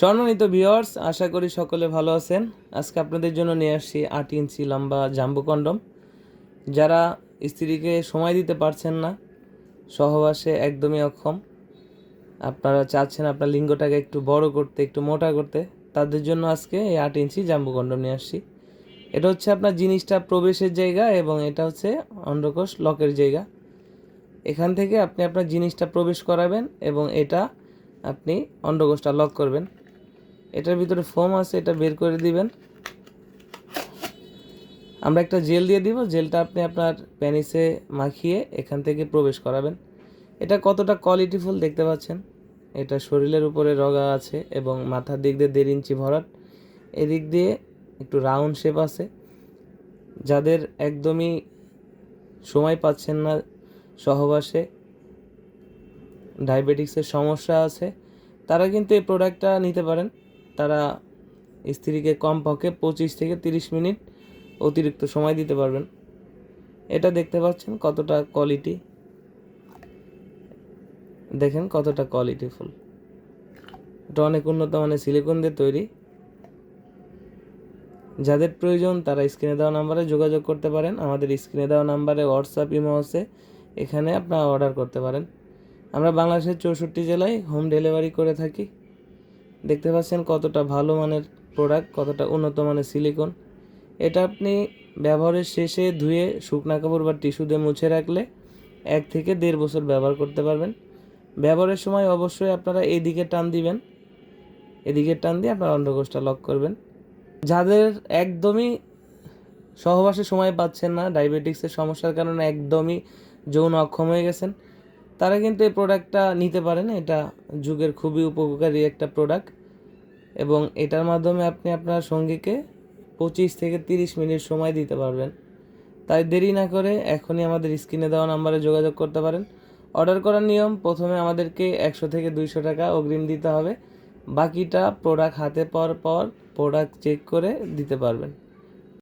সম্মানিত ভিউয়ার্স, আশা করি সকলে ভালো আছেন। আজকে আপনাদের জন্য নিয়ে আসছি আট ইঞ্চি লম্বা জাম্বু কন্ডম। যারা স্ত্রীকে সময় দিতে পারছেন না, সহবাসে একদমই অক্ষম। আপনারা চাচ্ছেন আপনার লিঙ্গটাকে একটু বড় করতে, একটু মোটা করতে। তাদের জন্য আজকে এই আট ইঞ্চি জাম্বু কন্ডম নিয়ে আসছি। এটা হচ্ছে আপনার জিনিসটা প্রবেশের জায়গা এবং এটা হচ্ছে অন্ডকোষ লকের জায়গা। এখান থেকে আপনি আপনার জিনিসটা প্রবেশ করাবেন এবং এটা আপনি অন্ডকোষটা লক করবেন। এটার ভিতরে ফোম আছে, এটা বের করে দিবেন। আমরা একটা জেল দিয়ে দিব জেলটা আপনি আপনার প্যানিসে মাখিয়ে এখান থেকে প্রবেশ করাবেন। এটা কতটা কোয়ালিটিফুল দেখতে পাচ্ছেন? এটা শরীরের উপরে রগা আছে এবং মাথার দিক দিয়ে দেড় ইঞ্চি ভরাট। এদিক দিয়ে একটু রাউন্ড শেপ আছে। যাদের একদমই সময় পাচ্ছেন না সহবাসে ডায়াবেটিক্সের সমস্যা আছে, তারা কিন্তু এই প্রোডাক্টটা নিতে পারেন। তারা স্ত্রীকে কমপক্ষে পঁচিশ থেকে তিরিশ মিনিট অতিরিক্ত সময় দিতে পারবেন। এটা দেখতে পাচ্ছেন কতটা কোয়ালিটি দেখেন কতটা কোয়ালিটিফুল এটা অনেক উন্নত মানের সিলিকন দিয়ে তৈরি। যাদের প্রয়োজন তারা স্ক্রিনে দেওয়া নাম্বারে যোগাযোগ করতে পারেন। আমাদের স্ক্রিনে দেওয়া নাম্বারে হোয়াটসঅ্যাপ ইমো আছে। এখানে আপনারা অর্ডার করতে পারেন। আমরা বাংলাদেশের চৌষট্টি জেলায় হোম ডেলিভারি করে থাকি। দেখতে পাচ্ছেন কতটা ভালো মানের প্রোডাক্ট কতটা উন্নত মানের সিলিকন এটা আপনি ব্যবহারের শেষে ধুয়ে শুকনা কাপড় বা টিস্যু দিয়ে মুছে রাখলে এক থেকে দেড় বছর ব্যবহার করতে পারবেন। ব্যবহারের সময় অবশ্যই আপনারা এদিকে টান দিবেন, এদিকে টান দিয়ে আপনার অন্ডকোষটা লক করবেন। যাদের একদমই সহবাসে সময় পাচ্ছেন না ডায়াবেটিক্সের সমস্যার কারণে একদমই যৌন অক্ষম হয়ে গেছেন তারা কিন্তু এই প্রোডাক্টটা নিতে পারেন এটা যুগের খুবই উপকারী একটা প্রোডাক্ট এবং এটার মাধ্যমে আপনি আপনার সঙ্গীকে পঁচিশ থেকে তিরিশ মিনিট সময় দিতে পারবেন। তাই দেরি না করে এখনই আমাদের স্ক্রিনে দেওয়া নাম্বারে যোগাযোগ করতে পারেন। অর্ডার করার নিয়ম, প্রথমে আমাদেরকে একশো থেকে দুইশো টাকা অগ্রিম দিতে হবে। বাকিটা প্রোডাক্ট হাতে পাওয়ার পর প্রোডাক্ট চেক করে দিতে পারবেন।